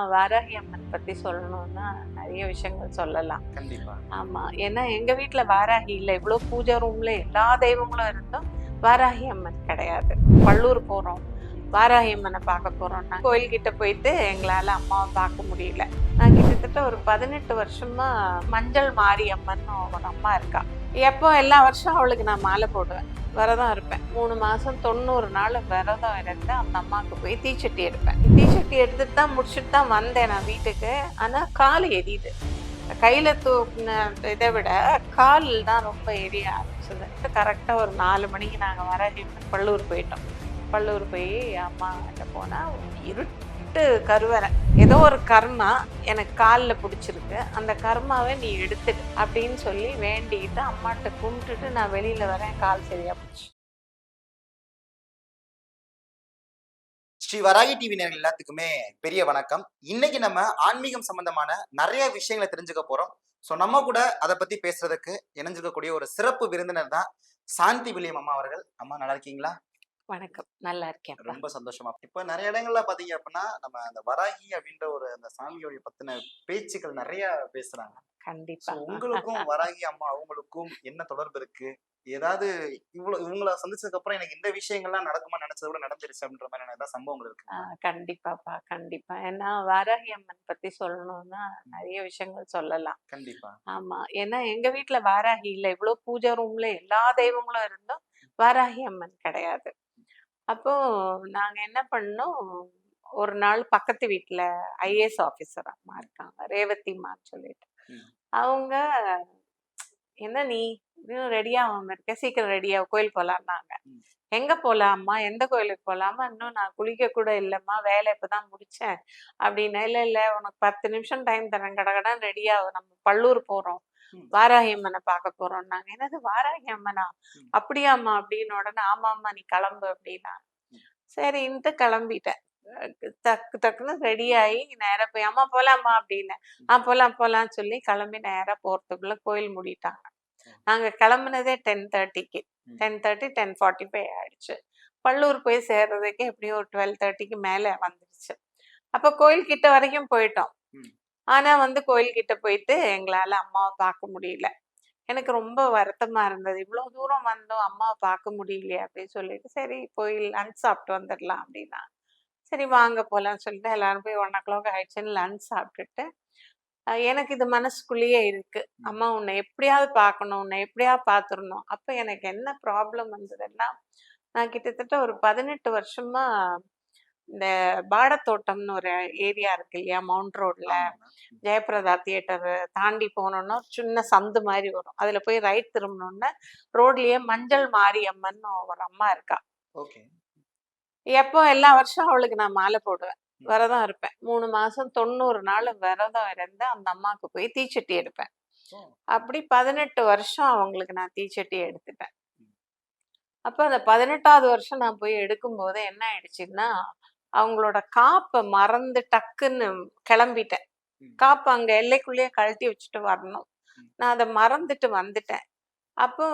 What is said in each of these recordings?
வாராகி அம்மன் பத்தி சொல்லணும்னா நிறைய விஷயங்கள் சொல்லலாம். கண்டிப்பா. ஆமா. ஏன்னா எங்க வீட்ல வாராகி இல்ல. இவ்வளவு பூஜை ரூம்ல எல்லா தெய்வங்களும் இருந்தும் வாராகி அம்மன் கிடையாது. பள்ளூர் போறோம். வாராகி அம்மனை பார்க்க போறோம்னா கோயில்கிட்ட போயிட்டு எங்களால அம்மாவை பார்க்க முடியல. நான் கிட்டத்தட்ட ஒரு பதினெட்டு வருஷமா மஞ்சள் மாரியம்மன் ஒரு அம்மா இருக்கா. எப்போ எல்லா வருஷம் அவளுக்கு நான் மாலை போடுவேன். விரதம் இருப்பேன். மூணு மாதம் தொண்ணூறு நாள் விரதம் இருந்து அந்த அம்மாவுக்கு போய் தீச்சட்டி எடுப்பேன். தீச்சட்டி எடுத்துட்டு தான் முடிச்சுட்டு தான் வந்தேன் நான் வீட்டுக்கு. ஆனால் கால் எரியுது. கையில் தூக்கின இதை விட கால் தான் ரொம்ப எரிய ஆரம்பிச்சது. கரெக்டாக ஒரு நாலு மணிக்கு நாங்கள் வர பள்ளூர் போயிட்டோம். பல்லூர் போய் அம்மா கிட்ட போனால் இருட்டு கருவறை. ஏதோ ஒரு கர்மா எனக்கு காலில் பிடிச்சிருக்கு. அந்த கர்மாவை நீ எடுத்துடு அப்படின்னு சொல்லி வேண்டிக்கிட்டு அம்மாட்ட கும்பிட்டுட்டு நான் வெளியில வரேன். கால் சரியா போச்சு. ஸ்ரீ வராகி டிவி நேர்கள் எல்லாத்துக்குமே பெரிய வணக்கம். இன்னைக்கு நம்ம ஆன்மீகம் சம்பந்தமான நிறைய விஷயங்களை தெரிஞ்சுக்க போறோம். ஸோ நம்ம கூட அதை பத்தி பேசுறதுக்கு இணைஞ்சிருக்கக்கூடிய ஒரு சிறப்பு விருந்தினர் தான் சாந்தி வில்லியம் அம்மா அவர்கள். அம்மா நல்லா இருக்கீங்களா? வணக்கம். நல்லா இருக்கேன் ரொம்ப சந்தோஷமா. இப்ப நிறைய இடங்கள்ல பாத்தீங்க அப்படின்னா நம்ம அந்த வராகி அப்படின்ற ஒரு அந்த சாமியோடைய பத்தின பேச்சுக்கள் நிறைய பேசுறாங்க. கண்டிப்பா. உங்களுக்கும் வராகி அம்மா அவங்களுக்கும் என்ன தொடர்பு இருக்கு? ஏதாவது இவ்வளவு இவங்கள சந்திச்சதுக்கு அப்புறம் எனக்கு இந்த விஷயங்கள்லாம் நடக்குமா? நினைச்சதை விட நடந்துருச்சு அப்படின்ற மாதிரி ஏதாவது சம்பவங்கள் இருக்கு கண்டிப்பாப்பா கண்டிப்பா. ஏன்னா வாராகி அம்மன் பத்தி சொல்லணும்னா நிறைய விஷயங்கள் சொல்லலாம். கண்டிப்பா. ஆமா. ஏன்னா எங்க வீட்ல வாராகி இல்ல. இவ்வளவு பூஜை ரூம்ல எல்லா தெய்வங்களும் இருந்தும் வாராகி அம்மன் கிடையாது. அப்போ நாங்க என்ன பண்ணோம்? ஒரு நாள் பக்கத்து வீட்ல ஐஏஎஸ் ஆபீசர் அம்மா இருக்காங்க ரேவதிமான்னு சொல்லிட்டு. அவங்க என்ன நீ? இன்னும் ரெடியா இருக்க? சீக்கிரம் ரெடியா கோயில் போலான்னாங்க. ம். எங்க போலாம்மா? எந்த கோயிலுக்கு போலாமா இன்னும் நான் குளிக்க கூட இல்லைம்மா. வேலை இப்பதான் முடிச்சேன். அப்படின்னு இல்ல இல்ல உனக்கு பத்து நிமிஷம் டைம் தரேன். கடகடன் ரெடியா நம்ம பள்ளூர் போறோம். வாராகி அம்மனை பார்க்க போறோம் நாங்க என்னது வாராகி அம்மனா. அப்படியாம்மா அப்படின்னு உடனே ஆமாம்மா நீ கிளம்பு அப்படின்னா சரின்ட்டு கிளம்பிட்டேன். டக்கு டக்குன்னு ரெடி ஆகி நேரா போய் அம்மா போலாமா அப்படின்னு. ஆ போலாம் போலாம்னு சொல்லி கிளம்பி நேரா போறதுக்குள்ள கோயில் மூடிட்டாங்க. நாங்க கிளம்புனதே டென் தேர்ட்டிக்கு. Ten thirty ten forty five ஆயிடுச்சு. பள்ளூர் போய் சேர்றதுக்கு எப்படியும் ஒரு டுவெல் தேர்ட்டிக்கு மேல வந்துடுச்சு அப்ப கோயில் கிட்ட வரைக்கும் போயிட்டோம். ம். ஆனா வந்து கோயில் கிட்ட போயிட்டு எங்களால அம்மாவை பார்க்க முடியல. எனக்கு ரொம்ப வருத்தமா இருந்தது. இவ்வளவு தூரம் வந்தோம் அம்மாவை பார்க்க முடியலையே அப்படின்னு சொல்லிட்டு சரி போய் லஞ்ச் சாப்பிட்டு வந்துடலாம் அப்படின்னா. சரி வாங்க போலாம்னு சொல்லிட்டு எல்லாரும் போய் ஒன் ஓ கிளாக் ஆயிடுச்சுன்னு லஞ்ச் சாப்பிட்டுட்டு எனக்கு இது மனசுக்குள்ளேயே இருக்கு. அம்மா உன்னை எப்படியாவது பார்க்கணும் உன்னை எப்படியாவது பார்த்துடணும். அப்ப எனக்கு என்ன ப்ராப்ளம் வந்ததுன்னா நான் கிட்டத்தட்ட ஒரு பதினெட்டு வருஷமா இந்த பாடத்தோட்டம்னு ஒரு ஏரியா இருக்கு இல்லையா? மவுண்ட் ரோட்ல. ஜெயபிரதா தியேட்டர் தாண்டி போனோம்னா ஒரு சின்ன சந்து மாதிரி வரும். அதுல போய் ரைட் திரும்பினோன்னா ரோட்லயே மஞ்சள் மாரியம்மன் ஒரு அம்மா இருக்கா. எப்போ எல்லா வருஷம் அவளுக்கு நான் மாலை போடுவேன். விரதம் இருப்பேன். மூணு மாசம் தொண்ணூறு நாள் விரதம் இருந்து அந்த அம்மாவுக்கு போய் தீச்சட்டி எடுப்பேன். அப்படி பதினெட்டு வருஷம் அவங்களுக்கு நான் தீச்சட்டி எடுத்துட்டேன் அப்ப அந்த பதினெட்டாவது வருஷம் நான் போய் எடுக்கும்போது என்ன ஆயிடுச்சுன்னா அவங்களோட காப்பை மறந்து டக்குன்னு கிளம்பிட்டேன். காப்பு அங்க எல்லைக்குள்ளேயே கழட்டி வச்சுட்டு வரணும். நான் அதை மறந்துட்டு வந்துட்டேன். அப்போ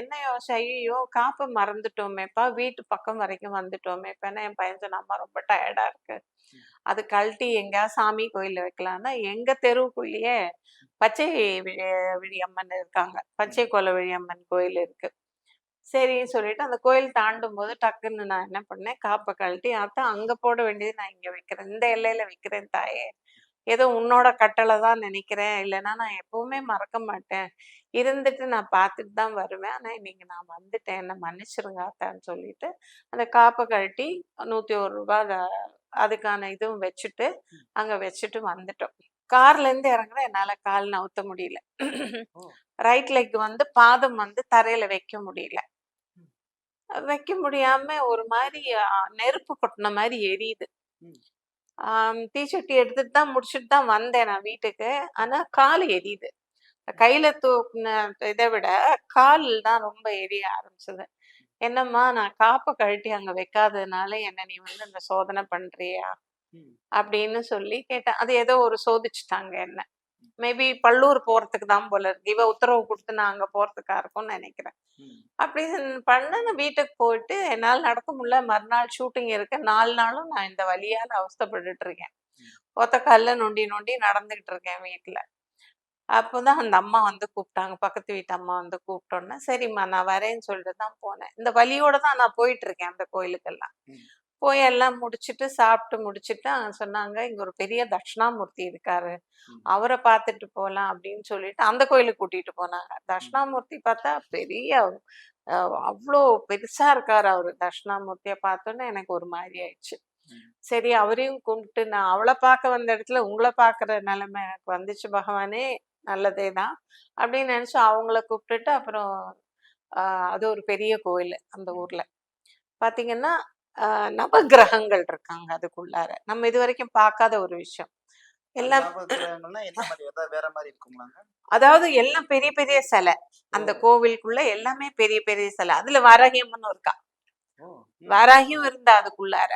என்ன யோசனை ஐயோ காப்பை மறந்துட்டோமேப்பா வீட்டு பக்கம் வரைக்கும் வந்துட்டோமேப்பா ஏன்னா என் பையன் சொன்ன அம்மா ரொம்ப டயர்டா இருக்கு. அது கழட்டி எங்கேயாவது சாமி கோயில்ல வைக்கலாம்னா எங்க தெருவுக்குள்ளேயே பச்சை விழியம்மன் இருக்காங்க. பச்சை கொலை விழியம்மன் கோயில் இருக்கு. சரின்னு சொல்லிட்டு அந்த கோயில் தாண்டும் போது டக்குன்னு நான் என்ன பண்ணேன் காப்பை கழட்டி அதான் அங்க போட வேண்டியது நான் இங்க வைக்கிறேன். இந்த எல்லையில வைக்கிறேன் தாயே. ஏதோ உன்னோட கட்டளை தான் நினைக்கிறேன். இல்லைன்னா நான் எப்பவுமே மறக்க மாட்டேன். இருந்துட்டு நான் பார்த்துட்டு தான் வருவேன். ஆனா இன்னைக்கு நான் வந்துட்டேன். என்ன மன்னிச்சிருங்க அத்தான்னு சொல்லிட்டு அந்த காப்பை கழட்டி நூத்தி ஒரு அத- அதுக்கான இதுவும் வச்சுட்டு அங்க வச்சுட்டு வந்துட்டோம். கார்ல இருந்து இறங்குற என்னால கால் நவுத்த முடியல. ரைட் லெக் வந்து பாதம் வந்து தரையில வைக்க முடியல. வைக்க முடியாம ஒரு மாதிரி நெருப்பு கொட்டின மாதிரி எரியுது. தீச்சட்டி எடுத்துட்டு தான் முடிச்சுட்டு தான் வந்தேன் நான் வீட்டுக்கு. ஆனா கால் எரியுது. கையில தூக்கின இதை விட கால் தான் ரொம்ப எரிய ஆரம்பிச்சது. என்னம்மா நான் காப்பை கழட்டி அங்க வைக்காததுனால என்ன நீ வந்து இந்த சோதனை பண்றியா. அப்படின்னு சொல்லி கேட்டேன். அது ஏதோ ஒரு சோதிச்சுட்டாங்க என்ன. மேபி பள்ளூர் போறதுக்கு தான் போல இருக்கு. இவ உத்தரவு கொடுத்து நான் அங்க போறதுக்கா இருக்கும்னு நினைக்கிறேன். அப்படி பண்ண வீட்டுக்கு போயிட்டு என்னால் நடக்க முடியல. மறுநாள் ஷூட்டிங் இருக்கு. நாலு நாளும் நான் இந்த வழியால அவஸ்தைப்பட்டுட்டு இருக்கேன். ஒத்த கல்ல நொண்டி நொண்டி நடந்துகிட்டு இருக்கேன் வீட்டுல அப்போதான் அந்த அம்மா வந்து கூப்பிட்டாங்க. பக்கத்து வீட்டு அம்மா வந்து கூப்பிட்டோன்னே சரிம்மா நான் வரேன்னு சொல்லிட்டு தான் போனேன். இந்த வழியோட தான் நான் போயிட்டு இருக்கேன் அந்த கோயிலுக்கெல்லாம். போய் எல்லாம் முடிச்சிட்டு சாப்பிட்டு முடிச்சிட்டு சொன்னாங்க இங்க ஒரு பெரிய தட்சிணாமூர்த்தி இருக்காரு. அவரை பார்த்துட்டு போலாம் அப்படின்னு சொல்லிட்டு அந்த கோயிலுக்கு கூட்டிட்டு போனாங்க. தட்சிணாமூர்த்தி பார்த்தா பெரிய அவ்வளோ பெருசா இருக்காரு அவரு. தட்சிணாமூர்த்தியை பார்த்தோன்னே எனக்கு ஒரு மாதிரி ஆயிடுச்சு. சரி அவரையும் கும்பிட்டு நான் அவளை பார்க்க வந்த இடத்துல உங்களை பார்க்குற நிலைமை எனக்கு வந்துச்சு பகவானே நல்லதே தான் அப்படின்னு நினைச்சு அவங்கள கூப்பிட்டுட்டு அப்புறம் அது ஒரு பெரிய கோயில் அந்த ஊர்ல. பாத்தீங்கன்னா ஆஹ், நவக்கிரகங்கள் இருக்காங்க அதுக்குள்ளார. நம்ம இது வரைக்கும் பார்க்காத ஒரு விஷயம். எல்லாம் அதாவது எல்லாம் பெரிய பெரிய சிலை. அந்த. கோவிலுக்குள்ள எல்லாமே பெரிய பெரிய சிலை. அதுல வாராகியம்மன் இருக்கா? வாராகியும் இருந்தா அதுக்குள்ளார.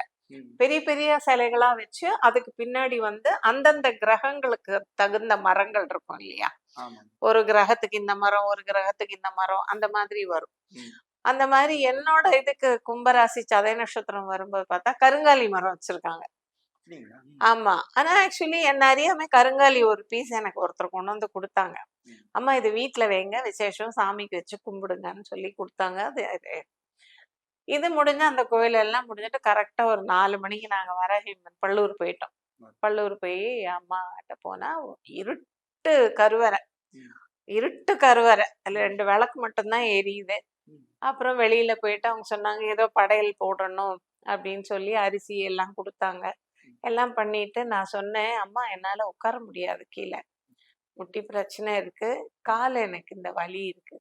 பெரிய பெரிய சிலைகளா வச்சு அதுக்கு பின்னாடி வந்து அந்தந்த கிரகங்களுக்கு தகுந்த மரங்கள் இருக்கும் இல்லையா? ஒரு கிரகத்துக்கு இந்த மரம் ஒரு கிரகத்துக்கு இந்த மரம் அந்த மாதிரி வரும். அந்த மாதிரி என்னோட இதுக்கு கும்பராசி சதய நட்சத்திரம் வரும்போது பார்த்தா கருங்காலி மரம் வச்சிருக்காங்க. ஆமா. ஆனா ஆக்சுவலி என்ன அறியாம கருங்காலி ஒரு பீஸ் எனக்கு ஒருத்தர் கொண்டு வந்து கொடுத்தாங்க. அம்மா இது வீட்ல வைங்க விசேஷம் சாமிக்கு வச்சு கும்பிடுங்கன்னு சொல்லி கொடுத்தாங்க. அது இது முடிஞ்சு அந்த கோயில் எல்லாம் முடிஞ்சிட்டு கரெக்டா ஒரு நாலு மணிக்கு நாங்க வரஹிமன் பள்ளூர் போயிட்டோம். பள்ளூர் போய் அம்மா கிட்ட போனா இருட்டு கருவறை. இருட்டு கருவறை. அதுல ரெண்டு விளக்கு மட்டும்தான் எரியுது. அப்புறம் வெளியில போயிட்டு அவங்க சொன்னாங்க ஏதோ படையல் போடணும் அப்படின்னு சொல்லி அரிசி எல்லாம் கொடுத்தாங்க. எல்லாம் பண்ணிட்டு நான் சொன்னேன் அம்மா என்னால உட்கார முடியாது கீழே. முட்டி பிரச்சனை இருக்கு. கால் எனக்கு இந்த வலி இருக்கு.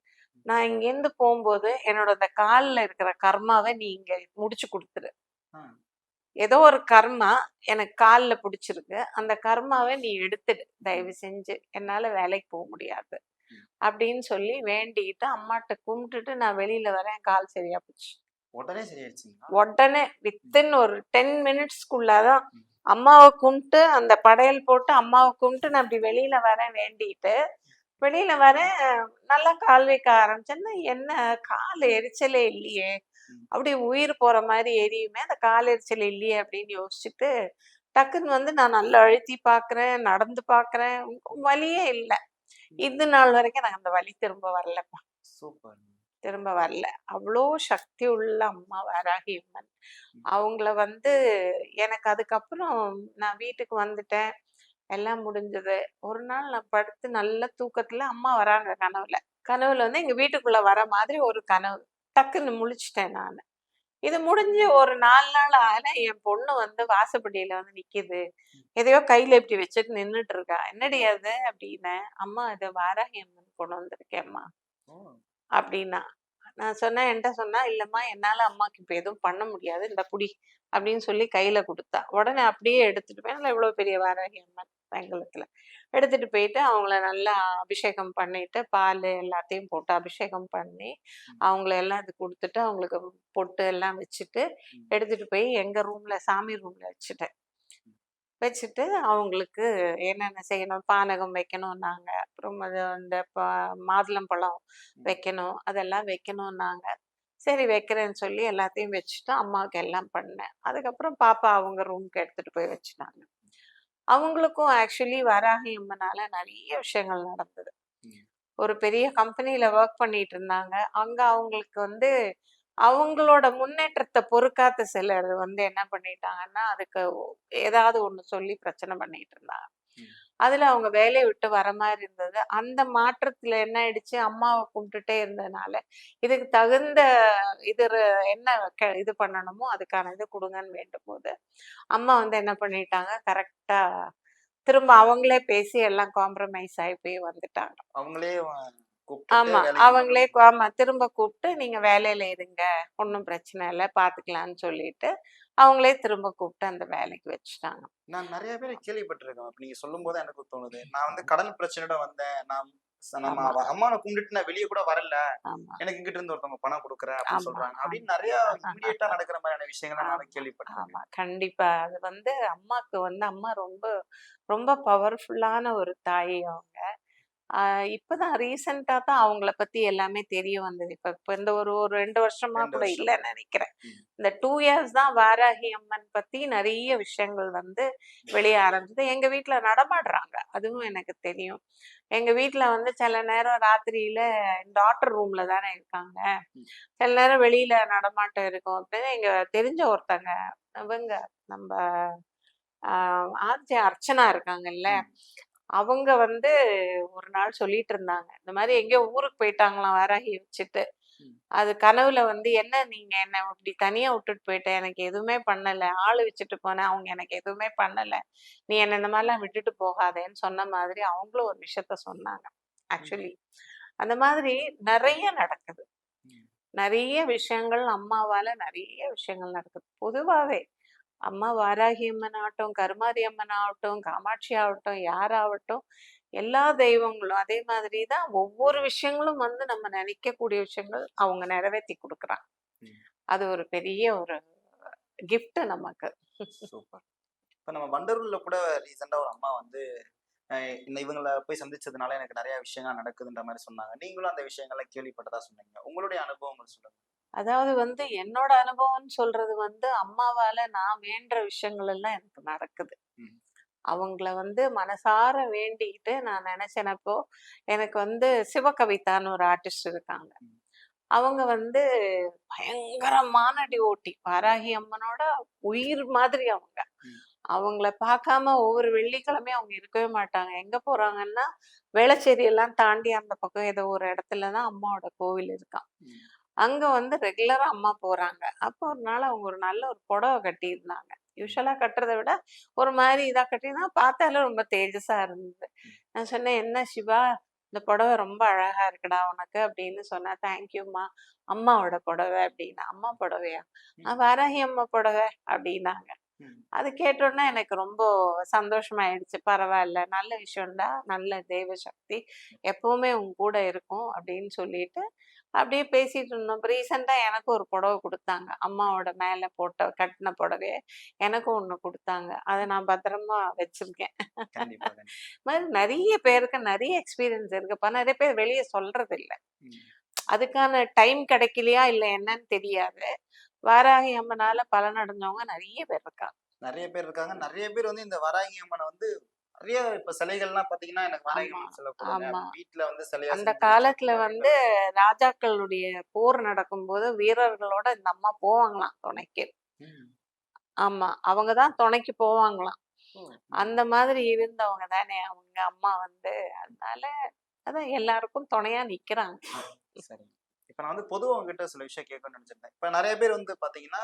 நான் இங்கேருந்து போகும்போது என்னோட இந்த கால்ல இருக்கிற கர்மாவை நீ இங்க முடிச்சு கொடுத்துரு. ஏதோ ஒரு கர்மா எனக்கு கால்ல பிடிச்சிருக்கு. அந்த கர்மாவை நீ எடுத்துடு. தயவு செஞ்சு. என்னால வேலைக்கு போக முடியாது. அப்படின்னு சொல்லி வேண்டிக்கிட்டு அம்மாட்ட கும்பிட்டுட்டு நான் வெளியில வரேன். கால் சரியா போச்சு. உடனே உடனே வித்தின் ஒரு டென் மினிட்ஸ்க்குள்ளதான் அம்மாவை கும்பிட்டு அந்த படையல் போட்டு அம்மாவை கும்பிட்டு நான் இப்படி வெளியில வரேன் வேண்டிட்டு வெளியில வரேன். நல்லா கால் வைக்க ஆரம்பிச்சேன்னா என்ன கால் எரிச்சலே இல்லையே. அப்படியே உயிர் போற மாதிரி எரியுமே அந்த கால் எரிச்சல் இல்லையே அப்படின்னு யோசிச்சுட்டு டக்குன்னு வந்து நான் நல்லா அழுத்தி பாக்குறேன் நடந்து பாக்குறேன் வலியே இல்லை. இது நாள் வரைக்கும் எனக்கு அந்த வலி திரும்ப வரலப்பா. சூப்பர். திரும்ப வரல. அவ்வளோ சக்தி உள்ள அம்மா வராகி அம்மன் அவங்கள வந்து எனக்கு அதுக்கப்புறம் நான் வீட்டுக்கு வந்துட்டேன். எல்லாம் முடிஞ்சது. ஒரு நாள் நான் படுத்து நல்ல தூக்கத்துல அம்மா வராங்க கனவுல. கனவுல வந்து எங்க வீட்டுக்குள்ள வர மாதிரி ஒரு கனவு. டக்குன்னு முழிச்சிட்டேன் நான். இது முடிஞ்சு ஒரு நாலு நாள் ஆன என் பொண்ணு வந்து வாசப்படியில வந்து நிக்குது. எதையோ கையில இப்படி வச்சுட்டு நின்னுட்டு இருக்கா என்னடி அது? அப்படின்னு அம்மா இது வாராகி அம்மன் கொண்டு வந்திருக்கேம்மா. அப்படின்னா நான் சொன்னேன் என்கிட்ட சொன்னா இல்லம்மா என்னால அம்மாக்கு இப்ப எதுவும் பண்ண முடியாது. இந்த புடி அப்படின்னு சொல்லி கையில கொடுத்தா. உடனே அப்படியே எடுத்துட்டு போய் இவ்வளவு பெரிய வாராகி அம்மன்? வெங்கலத்துல எடுத்துட்டு போயிட்டு அவங்கள நல்லா அபிஷேகம் பண்ணிட்டு பால் எல்லாத்தையும் போட்டு அபிஷேகம் பண்ணி அவங்கள எல்லாம் இது கொடுத்துட்டு அவங்களுக்கு பொட்டு எல்லாம் வச்சுட்டு எடுத்துட்டு போய் எங்க ரூம்ல சாமி ரூம்ல வச்சுட்டேன். வச்சுட்டு அவங்களுக்கு என்னென்ன செய்யணும்? பானகம் வைக்கணும்னாங்க அப்புறம் அது அந்த மாதுளம்பழம் வைக்கணும். அதெல்லாம் வைக்கணும்னாங்க சரி வைக்கிறேன்னு சொல்லி எல்லாத்தையும் வச்சுட்டு அம்மாவுக்கு எல்லாம் பண்ணேன். அதுக்கப்புறம் பாப்பா அவங்க ரூம்க்கு எடுத்துட்டு போய் வச்சுட்டாங்க. அவங்களுக்கும் ஆக்சுவலி வராகி அம்மனால நிறைய விஷயங்கள் நடந்தது. ஒரு பெரிய கம்பெனில ஒர்க் பண்ணிட்டு இருந்தாங்க அங்க அவங்களுக்கு வந்து அவங்களோட முன்னேற்றத்தை பொறுக்காத சிலர் வந்து என்ன பண்ணிட்டாங்கன்னா அதுக்கு ஏதாவது ஒண்ணு சொல்லி பிரச்சனை பண்ணிட்டு இருந்தாங்க. அதில் அவங்க வேலையை விட்டு வர மாதிரி இருந்தது. அந்த மாற்றத்தில் என்ன ஆயிடுச்சு? அம்மாவை கும்பிட்டுட்டே இருந்ததுனால இதுக்கு தகுந்த இது என்ன இது பண்ணணுமோ அதுக்கான இது கொடுங்கன்னு வேண்டும் போது அம்மா வந்து என்ன பண்ணிட்டாங்க? கரெக்டாக திரும்ப அவங்களே பேசி எல்லாம் காம்ப்ரமைஸ் ஆகி போய் வந்துட்டாங்க. அவங்களே ஆமா. அவங்களே ஆமா திரும்ப கூப்பிட்டு நீங்க வேலையில இருங்க. ஒன்றும் பிரச்சனை இல்லை. பாத்துக்கலாம்னு சொல்லிட்டு அவங்களே திரும்ப கூப்பிட்டு அந்த வேலைக்கு வச்சுட்டாங்க. நான் நிறைய பேரை கேள்விப்பட்டிருக்கேன். நீங்க சொல்லும் போது எனக்கு தோணுது. நான் வந்து கடன் பிரச்சனையோட வந்தேன். நான் நம்ம அம்மாவை கும்பிட்டுட்டு நான் வெளியே கூட வரல. எனக்கு இருந்து ஒருத்தவங்க பணம் கொடுக்குறேன் அப்படின்னு சொல்றாங்க. அப்படின்னு நிறைய இமீடியட்டா நடக்கிற மாதிரியான விஷயங்களை நான் கேள்விப்பட்டேன் ஆமா. கண்டிப்பா. அது வந்து அம்மாக்கு வந்து அம்மா ரொம்ப ரொம்ப பவர்ஃபுல்லான ஒரு தாய் அவங்க. இப்பதான் ரீசெண்டா தான் அவங்கள பத்தி எல்லாமே தெரிய வந்தது. இப்ப இப்ப இந்த ஒரு ஒரு ரெண்டு வருஷமா கூட. இல்லைன்னு நினைக்கிறேன். இந்த டூ இயர்ஸ் தான் வாராகி அம்மன் பத்தி நிறைய விஷயங்கள் வந்து வெளியே ஆரம்பிச்சது. எங்க வீட்ல நடமாடுறாங்க. அதுவும் எனக்கு தெரியும். எங்க வீட்ல வந்து சில நேரம் ராத்திரியில டாக்டர் ரூம்ல தானே இருக்காங்க. சில நேரம் வெளியில நடமாட்டம் இருக்கும். அப்படின்னு எங்க தெரிஞ்ச ஒருத்தங்க இவங்க நம்ம ஆஹ் ஆர்ஜே அர்ச்சனா இருக்காங்கல்ல. அவங்க வந்து ஒரு நாள் சொல்லிட்டு இருந்தாங்க இந்த மாதிரி எங்கேயோ ஊருக்கு போயிட்டாங்களாம் வாராகி வச்சுட்டு. அது கனவுல வந்து என்ன நீங்க என்ன இப்படி தனியா விட்டுட்டு போயிட்ட? எனக்கு எதுவுமே பண்ணல. ஆளு வச்சுட்டு போனேன். அவங்க எனக்கு எதுவுமே பண்ணல. நீ என்ன இந்த மாதிரிலாம் விட்டுட்டு போகாதேன்னு சொன்ன மாதிரி அவங்களும் ஒரு விஷயத்த சொன்னாங்க. ஆக்சுவலி அந்த மாதிரி நிறைய நடக்குது. நிறைய விஷயங்கள் அம்மாவால நிறைய விஷயங்கள் நடக்குது. பொதுவாவே அம்மா வாராகி அம்மன் ஆகட்டும் கருமாரி அம்மன் ஆகட்டும் காமாட்சி ஆகட்டும் யாராகட்டும் எல்லா தெய்வங்களும் அதே மாதிரி தான் ஒவ்வொரு விஷயங்களும் வந்து நம்ம நினைக்கக்கூடிய விஷயங்கள் அவங்க நிறைவேற்றி கொடுக்குறாங்க. அது ஒரு பெரிய ஒரு gift நமக்கு. சூப்பர். இப்போ நம்ம வண்டலூர்ல கூட ரீசெண்டா ஒரு அம்மா வந்து இந்த இவங்கள போய் சந்திச்சதுனால எனக்கு நிறைய விஷயங்கள் நடக்குதுன்ற மாதிரி சொன்னாங்க. நீங்களும் அந்த விஷயங்களை கேள்விப்பட்டதா சொன்னீங்க. உங்களுடைய அனுபவங்கள் சொல்லுங்க. அதாவது வந்து என்னோட அனுபவம்னு சொல்றது வந்து அம்மாவால நான் வேண்டுற விஷயங்கள் எல்லாம் எனக்கு நடக்குது. அவங்கள வந்து மனசார வேண்டிக்கிட்டு நான் நினைச்சேனப்போ எனக்கு வந்து சிவகவிதான்னு ஒரு ஆர்டிஸ்ட் இருக்காங்க. அவங்க வந்து பயங்கரமான டிவோட்டி வாராகி அம்மனோட உயிர் மாதிரி அவங்க. அவங்கள பார்க்காம ஒவ்வொரு வெள்ளிக்கிழமையும் அவங்க இருக்கவே மாட்டாங்க எங்க போறாங்கன்னா வேளச்சேரி எல்லாம் தாண்டி அந்த பக்கம் ஏதோ ஒரு இடத்துல தான் அம்மாவோட கோவில் இருக்கான். அங்க வந்து ரெகுலரா அம்மா போறாங்க. அப்போ ஒரு நாள் அவங்க ஒரு நல்ல ஒரு புடவை கட்டியிருந்தாங்க. யூஸ்வலா கட்டுறதை விட ஒரு மாதிரி இதா கட்டினா பார்த்தாலே ரொம்ப தேஜஸா இருந்தது. நான் சொன்னேன் என்ன சிவா இந்த புடவை ரொம்ப அழகா இருக்குடா உனக்கு அப்படின்னு சொன்னா தேங்க்யூம்மா அம்மாவோட புடவை அப்படின்னா. அம்மா புடவையா? "ஆ, வாராகி அம்மா புடவை அப்படின்னாங்க. அது கேட்டோன்னே எனக்கு ரொம்ப சந்தோஷமாயிடுச்சு. பரவாயில்ல நல்ல விஷயம்டா நல்ல தெய்வ சக்தி எப்பவுமே உன் கூட இருக்கும் அப்படின்னு சொல்லிட்டு அப்படியே பேசிட்டு இருந்தோம். ரீசெண்டாக எனக்கு ஒரு புடவை கொடுத்தாங்க. அம்மாவோட மேலே போட்ட கட்டின புடவைய எனக்கும் ஒன்று கொடுத்தாங்க. அதை நான் பத்திரமா வச்சிருக்கேன். மாதிரி நிறைய பேருக்கு நிறைய எக்ஸ்பீரியன்ஸ் இருக்குப்பா நிறைய பேர் வெளியே சொல்றது இல்ல. அதுக்கான டைம் கிடைக்கலையா இல்லை என்னன்னு தெரியாது. வாராகி அம்மனால பலன் அடைஞ்சவங்க நிறைய பேர் இருக்காங்க. நிறைய பேர் இருக்காங்க. நிறைய பேர் வந்து இந்த வராகி அம்மனை வந்து நிறைய இப்ப சிலைகள்லாம் பாத்தீங்கன்னா எனக்கு சிலை. வீட்டுல வந்து சிலையா அந்த காலத்துல வந்து ராஜாக்களுடைய போர் நடக்கும்போது வீரர்களோட இந்த அம்மா போவாங்களாம் துணைக்கு. ஆமா அவங்க தான் துணைக்கு போவாங்களாம். அந்த மாதிரி இருந்தவங்க தானே அவங்க அம்மா வந்து. அதனால அதான் எல்லாருக்கும் துணையா நிக்கிறாங்க. சரி இப்ப நான் வந்து பொதுவா உங்ககிட்ட சில விஷயம் கேட்கணும்னு நினைச்சிருந்தேன். இப்ப நிறைய பேர் வந்து பாத்தீங்கன்னா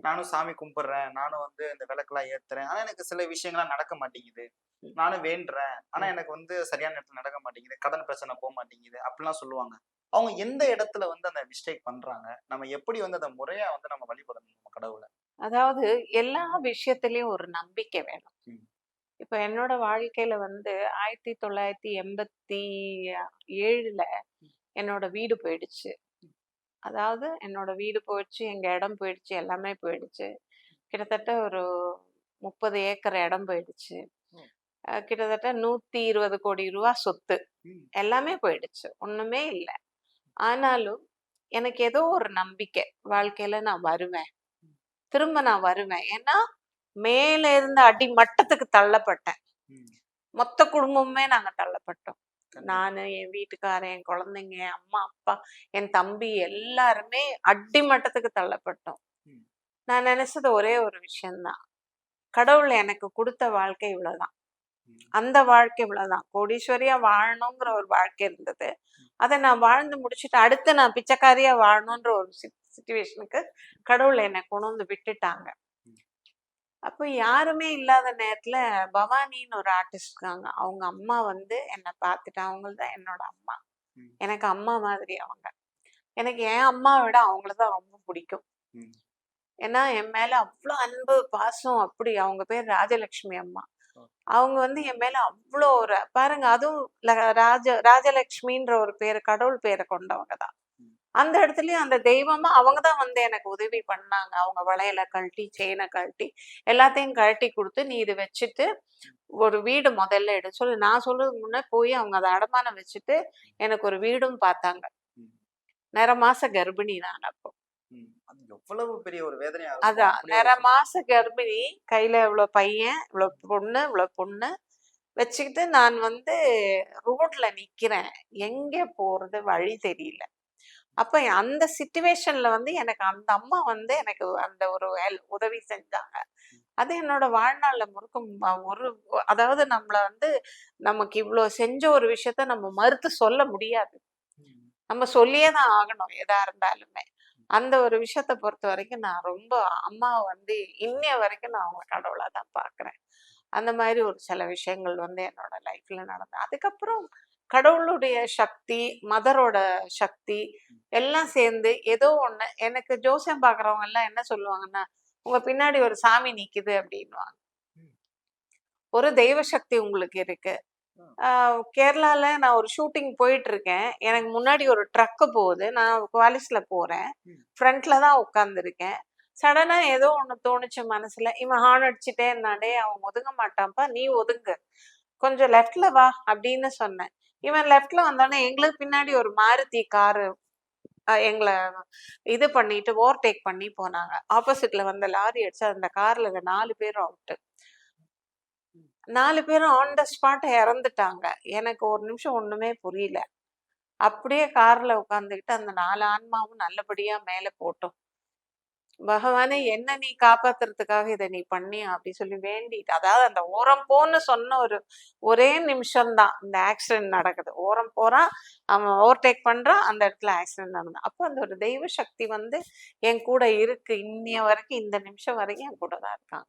நானும் சாமி கும்பிடுறேன். நானும் வந்து இந்த விளக்கெல்லாம் ஏத்துறேன். ஆனா எனக்கு சில விஷயங்கள்லாம் நடக்க மாட்டேங்குது. நானும் வேண்டுறேன். ஆனா எனக்கு வந்து சரியான இடத்துல நடக்க மாட்டேங்குது. கடன் பிரச்சனை போக மாட்டேங்குது. அப்படிலாம் சொல்லுவாங்க. அவங்க எந்த இடத்துல வந்து அந்த மிஸ்டேக் பண்றாங்க? நம்ம எப்படி வந்து அந்த முறையா வந்து நம்ம வழிபடணும் நம்ம கடவுளை? அதாவது எல்லா விஷயத்திலயும் ஒரு நம்பிக்கை வேணும். இப்ப என்னோட வாழ்க்கையில வந்து ஆயிரத்தி தொள்ளாயிரத்தி எண்பத்தி ஏழுல என்னோட வீடு போயிடுச்சு. அதாவது என்னோட வீடு போயிடுச்சு எங்க இடம் போயிடுச்சு எல்லாமே போயிடுச்சு. கிட்டத்தட்ட ஒரு முப்பது ஏக்கர் இடம் போயிடுச்சு. கிட்டத்தட்ட நூத்தி இருபது கோடி ரூபா சொத்து. எல்லாமே போயிடுச்சு. ஒண்ணுமே இல்லை. ஆனாலும் எனக்கு ஏதோ ஒரு நம்பிக்கை. வாழ்க்கையில நான் வருவேன். திரும்ப நான் வருவேன். ஏன்னா மேல இருந்த அடி மட்டத்துக்கு தள்ளப்பட்டேன். மொத்த குடும்பமுமே நாங்க தள்ளப்பட்டோம். நானு என் வீட்டுக்காரன் என் குழந்தைங்க அம்மா அப்பா என் தம்பி எல்லாருமே அடி மட்டத்துக்கு தள்ளப்பட்டோம். நான் நினைச்சது ஒரே ஒரு விஷயம்தான் கடவுள் எனக்கு கொடுத்த வாழ்க்கை இவ்வளவுதான். அந்த வாழ்க்கை இவ்வளவுதான் கோடீஸ்வரியா வாழணுங்கிற ஒரு வாழ்க்கை இருந்தது அதை நான் வாழ்ந்து முடிச்சுட்டு அடுத்து நான் பிச்சைக்காரியா வாழணுன்ற ஒரு சுச்சுவேஷனுக்கு கடவுள் என்னை கொண்டு வந்து விட்டுட்டாங்க. அப்போ யாருமே இல்லாத நேரத்துல பவானின்னு ஒரு ஆர்டிஸ்ட் இருக்காங்க அவங்க அம்மா வந்து என்னை பார்த்துட்டு அவங்க தான் என்னோட அம்மா. எனக்கு அம்மா மாதிரி அவங்க எனக்கு என் அம்மாவை விட அவங்கள தான் ரொம்ப பிடிக்கும். ஏன்னா என் மேல அவ்வளோ அன்பு பாசம் அப்படி அவங்க பேர் ராஜலட்சுமி அம்மா. அவங்க வந்து என் மேல அவ்வளோ ஒரு பாருங்க அதுவும் ராஜ ராஜலட்சுமின்ற ஒரு பேரு கடவுள் பேரை கொண்டவங்க தான். அந்த இடத்துலயும் அந்த தெய்வமா அவங்க தான் வந்து எனக்கு உதவி பண்ணாங்க. அவங்க வளையல கழட்டி செயினை கழட்டி எல்லாத்தையும் கழட்டி கொடுத்து நீ இது வச்சுட்டு ஒரு வீடு முதல்ல எடு. சொல்லி நான் சொல்றதுக்கு முன்னே போய் அவங்க அதை அடமானம் வச்சுட்டு எனக்கு ஒரு வீடும் பார்த்தாங்க. நிற மாச கர்ப்பிணி நான் அப்போ. எவ்வளவு பெரிய ஒரு வேதனையா அதான். நிற மாச கர்ப்பிணி கையில இவ்வளவு பையன் இவ்வளவு பொண்ணு இவ்வளவு பொண்ணு வச்சுக்கிட்டு நான் வந்து ரோட்ல நிக்கிறேன். எங்க போறது வழி தெரியல. அப்ப அந்த சுச்சுவேஷன்ல வந்து எனக்கு அந்த அம்மா வந்து எனக்கு அந்த ஒரு உதவி செஞ்சாங்க. அது என்னோட வாழ்நாள்ல முறுக்கும் ஒரு அதாவது நம்மள வந்து நமக்கு இவ்வளோ செஞ்ச ஒரு விஷயத்த நம்ம மறுத்து சொல்ல முடியாது. நம்ம சொல்லியே தான் ஆகணும் எதா இருந்தாலுமே. அந்த ஒரு விஷயத்த பொறுத்த வரைக்கும் நான் ரொம்ப அம்மா வந்து இன்னைய வரைக்கும் நான் அவங்க கடவுளா தான் பார்க்கிறேன். அந்த மாதிரி ஒரு சில விஷயங்கள் வந்து என்னோட லைஃப்ல நடந்தது அதுக்கப்புறம் கடவுளுடைய சக்தி மதரோட சக்தி எல்லாம் சேர்ந்து ஏதோ ஒண்ணு. எனக்கு ஜோசியம் பார்க்கறவங்க எல்லாம் என்ன சொல்லுவாங்கன்னா உங்க பின்னாடி ஒரு சாமி நிக்குது அப்படின்னுவாங்க. ம். ஒரு தெய்வ சக்தி உங்களுக்கு இருக்கு. கேரளால நான் ஒரு ஷூட்டிங் போயிட்டு இருக்கேன் எனக்கு முன்னாடி ஒரு ட்ரக்கு போகுது. நான் குவாலிஸ்ல போறேன். ஃப்ரண்ட்ல தான் உட்காந்துருக்கேன் சடனா ஏதோ ஒண்ணு தோணுச்சு மனசுல. இவன் ஹார்ன் அடிச்சுட்டே இருந்தாடே அவன் ஒதுங்க மாட்டான்ப்பா நீ ஒதுங்கு. கொஞ்சம் லெஃப்ட்ல வா அப்படின்னு சொன்னேன். இவன் லெஃப்ட்ல வந்தோடனே எங்களுக்கு பின்னாடி ஒரு மாருதி காரு எங்களை இது பண்ணிட்டு ஓவர்டேக் பண்ணி போனாங்க. ஆப்போசிட்ல வந்த லாரி அடிச்சு அந்த கார்ல நாலு பேரும் அவுட்டு நாலு பேரும் ஆன் த ஸ்பாட் இறந்துட்டாங்க. எனக்கு ஒரு நிமிஷம் ஒண்ணுமே புரியல. அப்படியே கார்ல உட்காந்துக்கிட்டு அந்த நாலு ஆன்மாவும் நல்லபடியா மேல போட்டோம். பகவானே என்ன நீ காப்பாத்துறதுக்காக இதை நீ பண்ணி அப்படி சொல்லி வேண்டிட்டு அதாவது அந்த ஓரம் போன்னு சொன்ன ஒரு ஒரே நிமிஷம்தான் இந்த ஆக்சிடென்ட் நடக்குது. ஓரம் போறான் அவன் ஓவர்டேக் பண்றான் அந்த இடத்துல ஆக்சிடென்ட் நடந்தது. அப்போ அந்த ஒரு தெய்வ சக்தி வந்து என் கூட இருக்கு. இன்னைய வரைக்கும் இந்த நிமிஷம் வரைக்கும் என் கூட தான் இருக்காங்க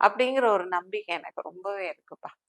அப்படிங்கிற ஒரு நம்பிக்கை எனக்கு ரொம்பவே இருக்குப்பா.